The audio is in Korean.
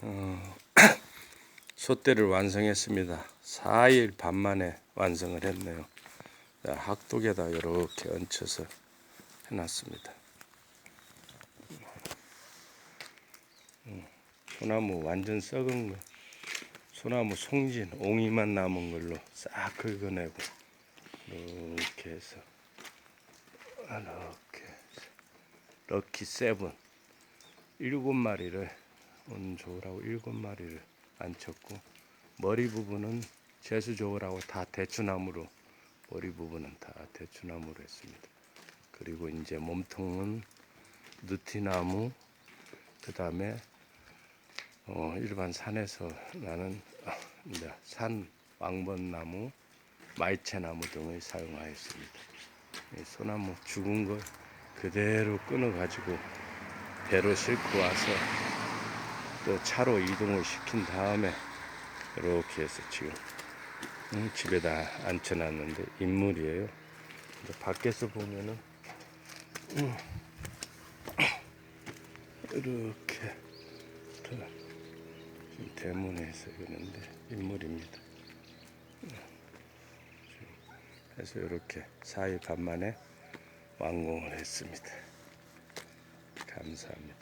어, 솥대를 완성했습니다. 4일 반 만에 완성을 했네요. 자, 학독에다 이렇게 얹혀서 해놨습니다. 음, 소나무 완전 썩은 거, 소나무 송진, 옹이만 남은 걸로 싹 긁어내고 이렇게 해서 이렇게 럭키 세븐 일곱 마리를 운 좋으라고 일곱 마리를 앉혔고 머리 부분은 재수 좋으라고 다 대추나무로 머리 부분은 다 대추나무로 했습니다. 그리고 이제 몸통은 느티나무 그 다음에 어, 일반 산에서 나는 어, 이제 산 왕번나무 마이채나무 등을 사용하였습니다. 이 소나무 죽은 걸 그대로 끊어 가지고 배로 싣고 와서 또 차로 이동을 시킨 다음에 이렇게 해서 지금 음, 집에다 앉혀놨는데 인물이에요. 밖에서 보면은 음, 이렇게 대문에서 그런데 인물입니다. 그래서 이렇게 4일 반 만에 완공을 했습니다. 감사합니다.